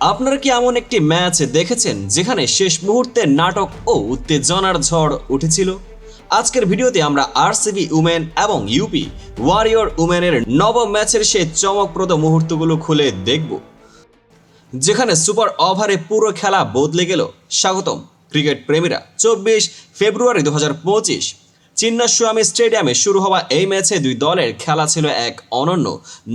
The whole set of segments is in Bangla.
আপনারা কি এমন একটি ম্যাচ দেখেছেন যেখানে শেষ মুহূর্তে নাটক ও উত্তেজনার ঝড় উঠেছিল? আজকের ভিডিওতে আমরা আরসিবি উমেন এবং ইউপি ওয়ারিয়র উমেনের নবম ম্যাচের সেই চমকপ্রদ মুহূর্তগুলো খুলে দেখব। যেখানে সুপার ওভারে পুরো খেলা বদলে গেল। স্বাগতম ক্রিকেট প্রেমীরা। চব্বিশ ফেব্রুয়ারি দু হাজার পঁচিশ, চিন্নাস্বামী স্টেডিয়ামে শুরু হওয়া এই ম্যাচে দুই দলের খেলা ছিল এক অনন্য,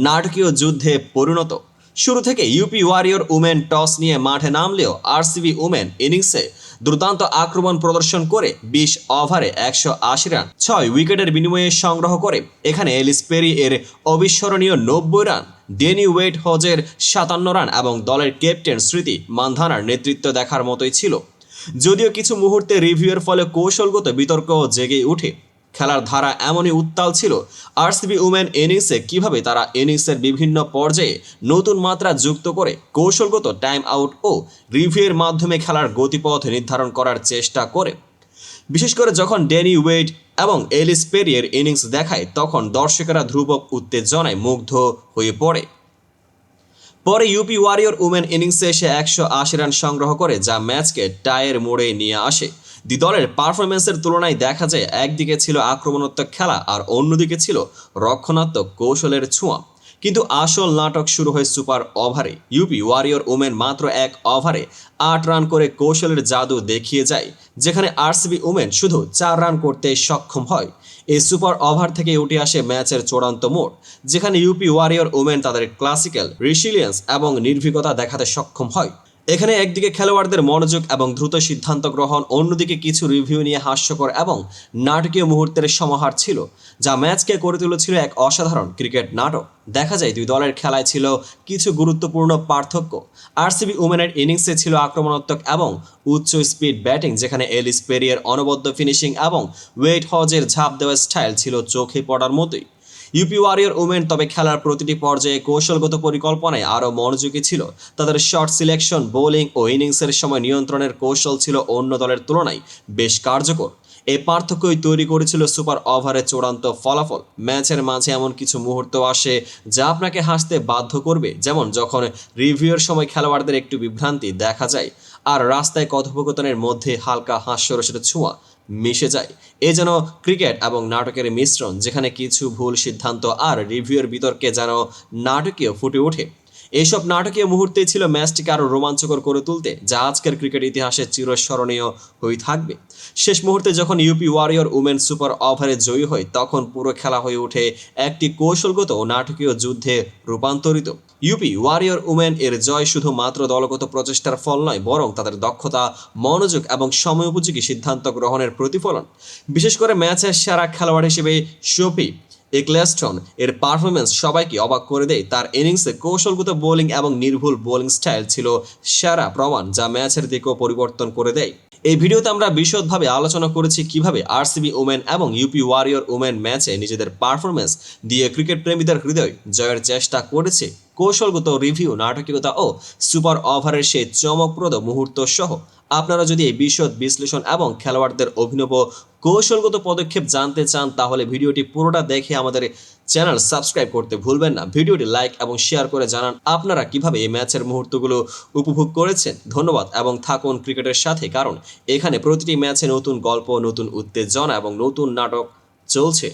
নাটকীয় যুদ্ধে পরিণত। শুরু থেকে ইউপি ওয়ারিয়র উমেন টস নিয়ে মাঠে নামলেও আরসিবি উমেন ইনিংসে দুর্দান্ত আক্রমণ প্রদর্শন করে বিশ ওভারে একশো আশি রান, ছয় উইকেটের বিনিময়ে সংগ্রহ করে। এখানে এলিস পেরি এর অবিস্মরণীয় নব্বই রান, ডেনি ওয়েট হজের সাতান্ন রান এবং দলের ক্যাপ্টেন স্মৃতি মান্ধানার নেতৃত্ব দেখার মতোই ছিল। যদিও কিছু মুহূর্তে রিভিউয়ের ফলে কৌশলগত বিতর্ক জেগে উঠে খেলার ধারা এমনই উত্তাল ছিল। আরসিবি উমেন ইনিংসে কীভাবে তারা ইনিংসের বিভিন্ন পর্যায়ে নতুন মাত্রা যুক্ত করে কৌশলগত টাইম আউট ও রিভিউয়ের মাধ্যমে খেলার গতিপথ নির্ধারণ করার চেষ্টা করে। বিশেষ করে যখন ড্যানি ওয়েট এবং এলিস পেরিয়ের ইনিংস দেখায়, তখন দর্শকেরা ধ্রুবক উত্তেজনায় মুগ্ধ হয়ে পড়ে। পরে ইউপি ওয়ারিয়র উমেন ইনিংসে এসে একশো আশি রান সংগ্রহ করে, যা ম্যাচকে টায়ের মোড়ে নিয়ে আসে। দুই দলের পারফরমেন্সের তুলনায় দেখা যায় একদিকে ছিল আক্রমণাত্মক খেলা আর অন্যদিকে ছিল রক্ষণাত্মক কৌশলের ছোঁয়া। কিন্তু আসল নাটক শুরু হয় সুপার ওভারে। ইউপি ওয়ারিয়র উমেন মাত্র এক ওভারে আট রান করে কৌশলের জাদু দেখিয়ে যায়, যেখানে আরসিবি উমেন শুধু চার রান করতে সক্ষম হয়। এই সুপার ওভার থেকে উঠে আসে ম্যাচের চূড়ান্ত মোড়, যেখানে ইউপি ওয়ারিয়র উমেন তাদের ক্লাসিক্যাল, রিসিলিয়েন্স এবং নির্ভীকতা দেখাতে সক্ষম হয়। এখানে একদিকে খেলোয়াড়দের মনোযোগ এবং দ্রুত সিদ্ধান্ত গ্রহণ, অন্যদিকে কিছু রিভিউ নিয়ে হাস্যকর এবং নাটকীয় মুহূর্তের সমাহার ছিল, যা ম্যাচকে করে তুলেছিল এক অসাধারণ ক্রিকেট নাটক। দেখা যায় দুই দলের খেলায় ছিল কিছু গুরুত্বপূর্ণ পার্থক্য। আরসিবি উমেনের ইনিংসে ছিল আক্রমণাত্মক এবং উচ্চ স্পিড ব্যাটিং যেখানে এলিস পেরিয়ার অনবদ্য ফিনিশিং এবং ওয়েট হজের ঝাঁপ দেওয়ার স্টাইল ছিল চোখে পড়ার মতোই। ইউপি ওয়ারিয়র উমেন তবে খেলার প্রতিটি পর্যায়ে কৌশলগত পরিকল্পনায় আরও মনোযোগী ছিল। তাদের শর্ট সিলেকশন, বোলিং ও ইনিংসের সময় নিয়ন্ত্রণের কৌশল ছিল অন্য দলের তুলনায় বেশ কার্যকর। এই পার্থক্যই তৈরি করেছিল সুপার ওভারের চূড়ান্ত ফলাফল। ম্যাচের মাঝে এমন কিছু মুহূর্ত আসে যা আপনাকে হাসতে বাধ্য করবে, যেমন যখন রিভিউয়ের সময় খেলোয়াড়দের একটু বিভ্রান্তি দেখা যায়। আর রাস্তায় কথোপকথনের মধ্যে হালকা হাস্যরসের ছোঁয়া মিশে যায়। এ যেন ক্রিকেট এবং নাটকের মিশ্রণ, যেখানে কিছু ভুল সিদ্ধান্ত আর রিভিউয়ের বিতর্কে যেন নাটকীয় ফুটে ওঠে। এইসব নাটকীয় মুহূর্তেই ছিল ম্যাচটিকে আরও রোমাঞ্চকর করে তুলতে, যা আজকের ক্রিকেট ইতিহাসে চিরস্মরণীয় হয়ে থাকবে। শেষ মুহূর্তে যখন ইউপি ওয়ারিয়র উমেন সুপার ওভারে জয়ী হয়, তখন পুরো খেলা হয়ে ওঠে একটি কৌশলগত ও নাটকীয় যুদ্ধে রূপান্তরিত। ইউপি ওয়ারিয়র উমেন এর জয় শুধু মাত্র দলগত প্রচেষ্টার ফল নয়, বরং তাদের দক্ষতা, মনোযোগ এবং সময় উপযোগী সিদ্ধান্ত গ্রহণের প্রতিফলন। বিশেষ করে ম্যাচের সেরা খেলোয়াড় হিসেবে শফি এক্লেস্টন এর পারফরমেন্স সবাইকে অবাক করে দেয়। তার ইনিংসে কৌশলগত বোলিং এবং নির্ভুল বোলিং স্টাইল ছিল সেরা প্রমাণ, যা ম্যাচের দিকেও পরিবর্তন করে দেয়। এই ভিডিওতে আমরা বিশদভাবে আলোচনা করেছি কীভাবে আরসিবি ওমেন এবং ইউপি ওয়ারিয়র ওমেন ম্যাচে নিজেদের পারফরমেন্স দিয়ে ক্রিকেট প্রেমীদের হৃদয় জয়ের চেষ্টা করেছে, কৌশলগত রিভিউ, নাটকীয়তা ও সুপার ওভারের সেই চমকপ্রদ মুহূর্ত সহ আপনারা যদি এই বিশদ বিশ্লেষণ এবং খেলোয়াড়দের অভিনব কৌশলগত পদক্ষেপ জানতে চান, তাহলে ভিডিওটি পুরোটা দেখে আমাদের চ্যানেল সাবস্ক্রাইব করতে ভুলবেন না। ভিডিওটি লাইক এবং শেয়ার করে জানান আপনারা কীভাবে এই ম্যাচের মুহূর্তগুলো উপভোগ করেছেন। ধন্যবাদ এবং থাকুন ক্রিকেটের সাথে, কারণ এখানে প্রতিটি ম্যাচে নতুন গল্প, নতুন উত্তেজনা এবং নতুন নাটক চলছে।